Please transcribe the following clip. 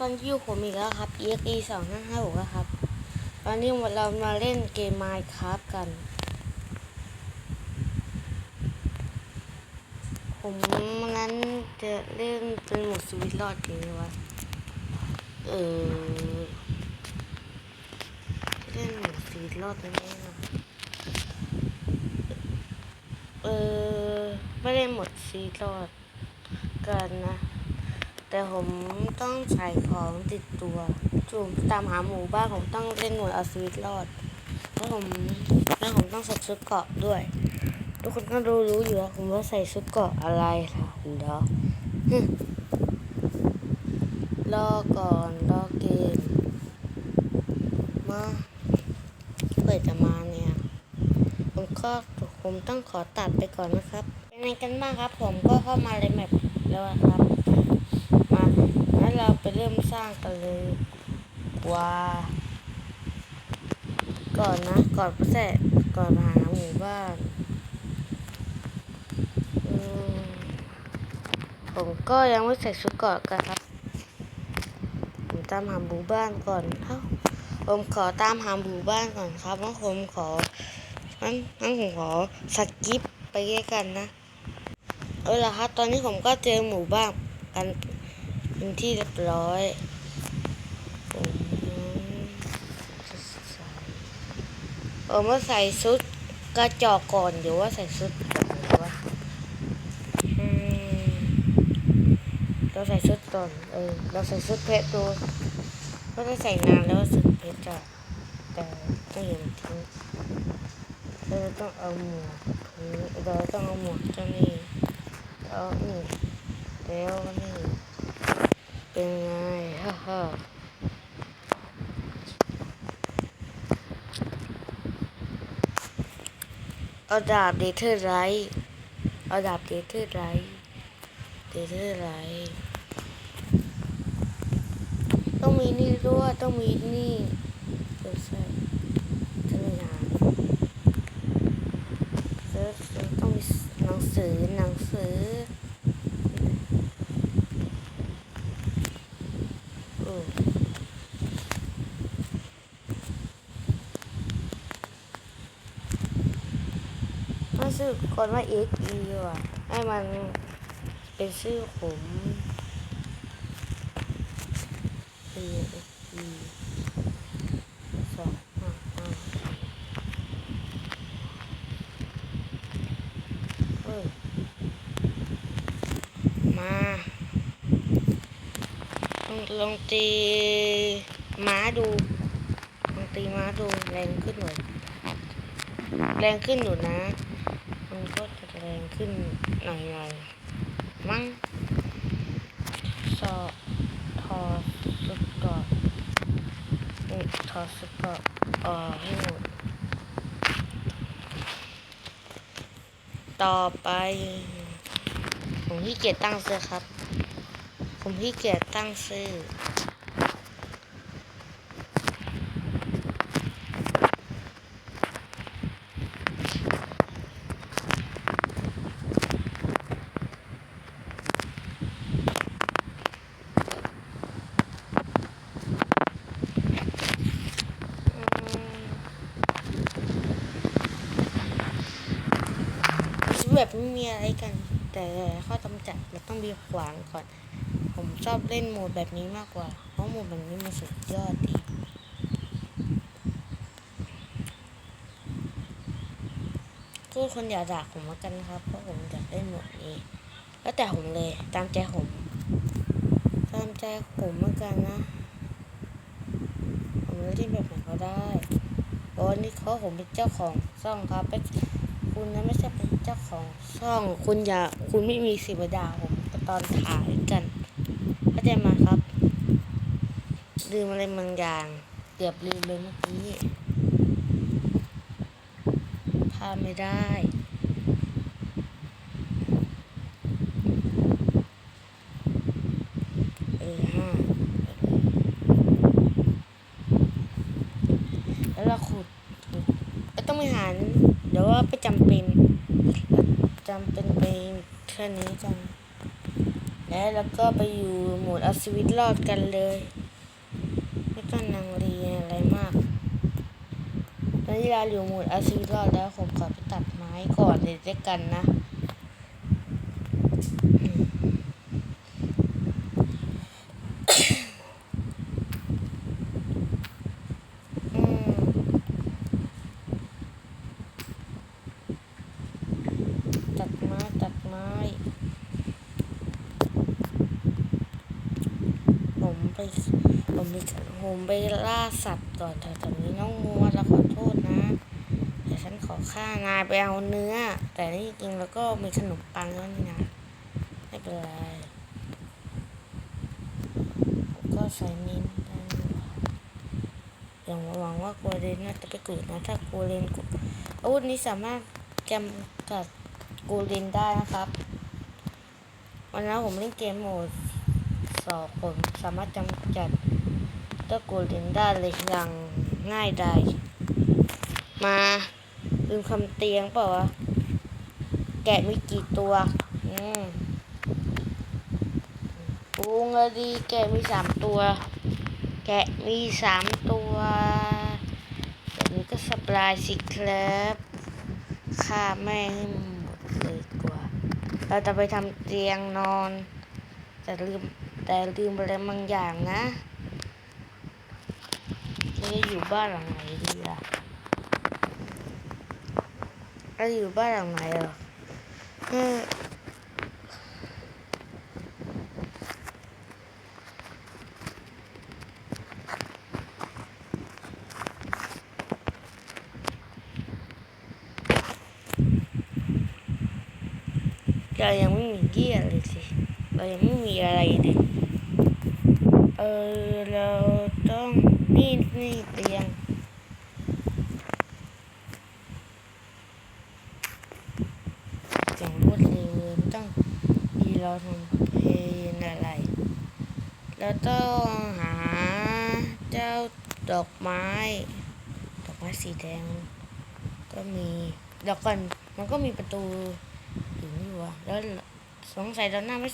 ตอนที่อยู่ผมอีกแล้วครับ EXE สองห้าห้าหกครับตอนนี้เรามาเล่นเกม Minecraft กัน ผมงั้นจะเล่นเป็นหมดสวิตรอดดีไหมวะเออเล่นหมดสวิตรอดได้ไหมเออไม่ได้หมดสวิตรอดกันนะ แต่ผมต้องใส่ของติดตัวจุ่มตามหาหมู่บ้านผมต้องเล่นหมดเอาชีวิตรอดแล้วผมแล้วผมต้องใส่ชุดเกราะด้วย ทุกคนก็รู้รู้อยู่แล้วผมว่าใส่ชุดเกราะอะไรล่ะเดี๋ยวรอก่อนรอเกมมาเปิดจะมาเนี่ยผมก็ผมต้องขอตัดไปก่อนนะครับเป็นไงกันบ้างครับ ผมก็เข้ามาในแมปแล้วครับ มางั้นเราไปเริ่มสร้างกันเลยว่าก่อนนะก่อนแสร็จก่อนหาหมู่บ้านผมก็ยังไม่ใส่ชุดกราะกันครับผมตามหาหมู่บ้านก่อนเอ้าผมขอตามหาหมู่บ้านก่อนครับว่าผมของั้นงั้นผมขอสกิปไปด้วยกันนะ เอาละครับ ตอนนี้ผมก็เจอหมู่บ้านกัน เป็นที่เรียบร้อยผมจะใส่เออมาใส่ชุดกระจอกก่อนเดี๋ยวว่าใส่ชุดก่อนดีวะอืมเราใส่ชุดก่อนเออเราใส่ชุดเพชรดูก็ได้ใส่นานแล้วชุดเพชรอะแต่ไม่เห็นทิ้งเราต้องเอาหมวกเราต้องเอาหมวกเจ้านี่แล้วนี่แล้วนี่ เป็นไงฮ่าฮ่าเอาดาบเดเธอร์ไรเอาดาบเดเธอร์ไรเดเธอร์ไรต้องมีนี่ด้วยต้องมีนี่เดี๋ยวใส่ธนาคารแล้วต้องมีหนังสือหนังสืออต้อง ชื่อก่อนว่า X E ว่ะให้มันเป็นชื่อผม E X E สองห้าห้าเออมาลองลองตีม้าดูลองตีม้าดูแรงขึ้นหน่อย แรงขึ้นอยู่นะ มันก็จะแรงขึ้นหน่อยๆมั้งสอทอสุดกอนนี่ทอสุดกอนออให้หมดต่อไป ผมขี้เกียจตั้งเสื้อครับ ผมขี้เกียจตั้งชื่อ แบบไม่มีอะไรกัน แต่ข้อจำกัดเราต้องมีขวางก่อน ผมชอบเล่นโหมดแบบนี้มากกว่า เพราะโหมดแบบนี้มันสุดยอดดีทุกคนอย่าด่าผมแล้วกันครับ เพราะผมอยากเล่นโหมดนี้ แล้วแต่ผมเลยตามใจผมตามใจผมเหมือนกันนะ ผมเล่นแบบไหนก็ได้เพราะวันนี้เขาผมเป็นเจ้าของช่องครับเป็น คุณนะไม่ใช่เป็นเจ้าของช่องคุณอย่าคุณไม่มีสิทธิ์มาด่าผมตอนถ่ายกันเข้าใจมาครับลืมอะไรบางอย่างเกือบลืมเลยเมื่อกี้พลาดไม่ได้ เออห้าแล้วเราขุดขุดก็ต้องไปหาเดี๋ยวว่าไป จำเป็นจำเป็นไปแค่นี้กันแล้วแล้วก็ไปอยู่หมดเอาชีวิตรอดกันเลย ไม่ต้องนังเรียนอะไรมากตอนนี้เราอยู่หมดเอาชีวิตรอดแล้วผมขอไปตัดไม้ก่อนเลยด้วยกันนะอืมอืมตัดไม้ตัดไม้ ผมไปผมไปผมไปล่าสัตว์ก่อนแต่ตอนนี้น้องมัวเราขอโทษนะเดี๋ยวฉันขอฆ่านายไปเอาเนื้อ แต่นี่จริงแล้วก็มีขนมปังแล้วนี่นะไม่เป็นไรก็ใส่นิ้นได้อย่างหวังว่ากัวเรนน่าจะไปกิดนะถ้ากัวเรนกดอาวุธนี้สามารถจำกัดกัวเรนได้นะครับ วันนั้นผมเล่นเกมโหมด สองผมสามารถจำจัดเจ้ากูลินได้เลยอย่างง่ายดายมาลืมคำเตียงเปล่าวะ แกะมีกี่ตัว อืมปูงลยดี แกะมีสามตัว แกะมีสามตัวแบบนี้ก็สปายสิครับฆ่าแม่ให้หมดเลยกว่า เราจะไปทำเตียงนอนแต่ลืม แต่ลืมอะไรบางอย่างนะเราจะอยู่บ้านหลังไหนดีล่ะเราอยู่บ้านหลังไหนเหรอเออเรายังไม่มีเยี่ยเลยสิเรายังไม่มีอะไรเลย เออ เราต้องนี่นี่เตียงอย่างรวดเร็วเลยต้องมีเราทำเพลงอะไร เราต้องหาเจ้าดอกไม้ ดอกไม้สีแดง ก็มีเดี๋ยวก่อนมันก็มีประตูอยู่อะแล้วสงสัยเราหน้าไม่